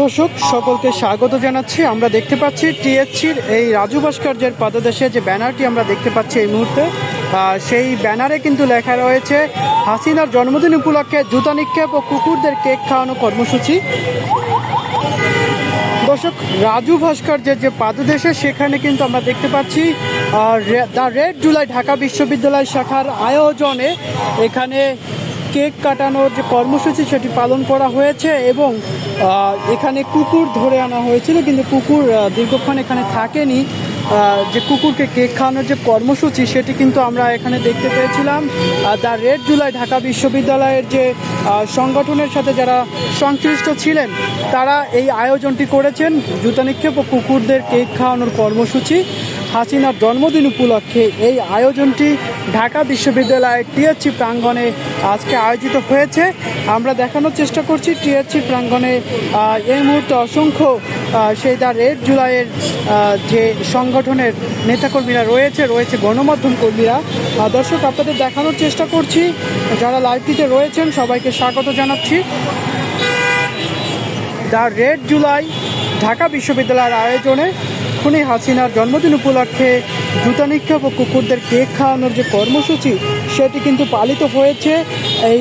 দর্শক, সকলকে স্বাগত জানাচ্ছি। আমরা দেখতে পাচ্ছি টিএসসির এই রাজু ভাস্কর্যের পাদদেশে যে ব্যানারটি আমরা দেখতে পাচ্ছি এই মুহূর্তে সেই ব্যানারে কিন্তু লেখা রয়েছে, হাসিনার জন্মদিন উপলক্ষে জুতা নিক্ষেপ ও কুকুরদের কেক খাওয়ানো কর্মসূচি। দর্শক, রাজু ভাস্কর্যের যে পাদদেশে সেখানে কিন্তু আমরা দেখতে পাচ্ছি দ্য রেড জুলাই ঢাকা বিশ্ববিদ্যালয় শাখার আয়োজনে এখানে কেক কাটানোর যে কর্মসূচি সেটি পালন করা হয়েছে এবং এখানে কুকুর ধরে আনা হয়েছিল, কিন্তু কুকুর দীর্ঘক্ষণ এখানে থাকেনি। যে কুকুরকে কেক খাওয়ানোর যে কর্মসূচি সেটি কিন্তু আমরা এখানে দেখতে পেয়েছিলাম। দ্য রেড জুলাই ঢাকা বিশ্ববিদ্যালয়ের যে সংগঠনের সাথে যারা সংশ্লিষ্ট ছিলেন, তারা এই আয়োজনটি করেছেন। জুতা নিক্ষেপ ও কুকুরদের কেক খাওয়ানোর কর্মসূচি। হাসিনার জন্মদিন উপলক্ষে এই আয়োজনটি ঢাকা বিশ্ববিদ্যালয়ের টিএসসি প্রাঙ্গণে আজকে আয়োজিত হয়েছে। আমরা দেখানোর চেষ্টা করছি টিএসসি প্রাঙ্গণে এই মুহূর্তে অসংখ্য সেই দ্য রেড জুলাইয়ের যে সংগঠনের নেতাকর্মীরা রয়েছে রয়েছে গণমাধ্যম কর্মীরা। দর্শক, আপনাদের দেখানোর চেষ্টা করছি। যারা লাইভটিতে রয়েছেন, সবাইকে স্বাগত জানাচ্ছি। দ্য রেড জুলাই ঢাকা বিশ্ববিদ্যালয়ের আয়োজনে খুনি হাসিনার জন্মদিন উপলক্ষে জুতা নিক্ষেপ ও কুকুরদের কেক খাওয়ানোর যে কর্মসূচি, সেটি কিন্তু পালিত হয়েছে। এই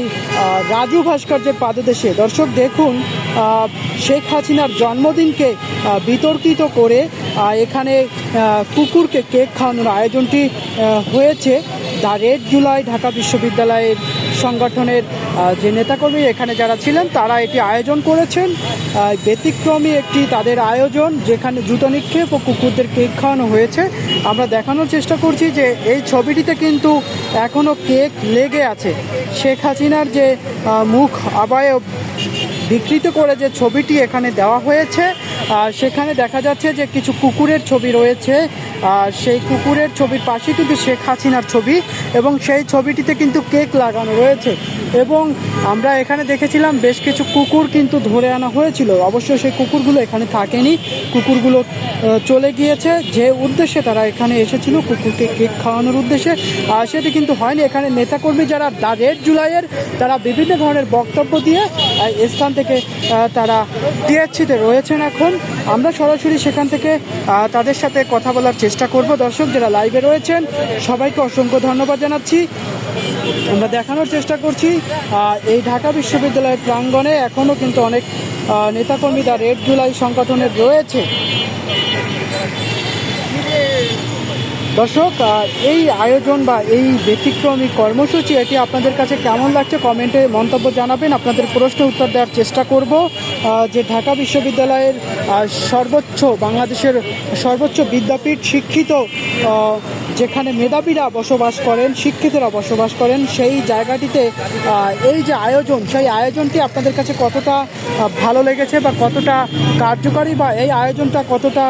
রাজু ভাস্কর্যের পাদদেশে। দর্শক, দেখুন শেখ হাসিনার জন্মদিনকে বিতর্কিত করে এখানে কুকুরকে কেক খাওয়ানোর আয়োজনটি হয়েছে। দ্য রেড জুলাই ঢাকা বিশ্ববিদ্যালয়ের সংগঠনের যে নেতাকর্মী এখানে যারা ছিলেন, তারা এটি আয়োজন করেছেন। ব্যতিক্রমী একটি তাদের আয়োজন, যেখানে জুতো নিক্ষেপ ও কুকুরদের কেক খাওয়ানো হয়েছে। আমরা দেখানোর চেষ্টা করছি যে এই ছবিটিতে কিন্তু এখনও কেক লেগে আছে। শেখ হাসিনার যে মুখ আবায়ব বিকৃত করে যে ছবিটি এখানে দেওয়া হয়েছে সেখানে দেখা যাচ্ছে যে কিছু কুকুরের ছবি রয়েছে সেই কুকুরের ছবির পাশে কিন্তু শেখ হাসিনার ছবি এবং সেই ছবিটিতে কিন্তু কেক লাগানো রয়েছে এবং আমরা এখানে দেখেছিলাম বেশ কিছু কুকুর কিন্তু ধরে আনা হয়েছিল। অবশ্য সেই কুকুরগুলো এখানে থাকেনি, কুকুরগুলো চলে গিয়েছে। যে উদ্দেশ্যে তারা এখানে এসেছিল, কুকুরকে কেক খাওয়ানোর উদ্দেশ্যে, আর সেটি কিন্তু হয়নি। এখানে নেতাকর্মী যারা দ্য রেড জুলাইয়ের, তারা বিভিন্ন ধরনের বক্তব্য দিয়ে স্থান থেকে তারা টিএসসিতে রয়েছেন এখন। আমরা সরাসরি সেখান থেকে তাদের সাথে কথা বলার চেষ্টা করব। দর্শক, যারা লাইভে রয়েছেন, সবাইকে অসংখ্য ধন্যবাদ জানাচ্ছি। আমরা দেখানোর চেষ্টা করছি এই ঢাকা বিশ্ববিদ্যালয়ের প্রাঙ্গণে এখনও কিন্তু অনেক নেতাকর্মীরা রেড জুলাই সংগঠনের রয়েছে। দর্শক এই আয়োজন বা এই ব্যতিক্রমী কর্মসূচি, এটি আপনাদের কাছে কেমন লাগছে কমেন্টে মন্তব্য জানাবেন। আপনাদের প্রশ্ন উত্তর দেওয়ার চেষ্টা করব। যে ঢাকা বিশ্ববিদ্যালয়ের সর্বোচ্চ, বাংলাদেশের সর্বোচ্চ বিদ্যাপীঠ শিক্ষিত যেখানে মেধাবীরা বসবাস করেন, শিক্ষিতরা বসবাস করেন, সেই জায়গাটিতে এই যে আয়োজন, সেই আয়োজনটি আপনাদের কাছে কতটা ভালো লেগেছে বা কতটা কার্যকারী বা এই আয়োজনটা কতটা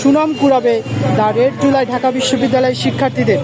সুনাম কুড়াবে দ্য রেড জুলাই ঢাকা বিশ্ববিদ্যালয়ের শিক্ষার্থীদের?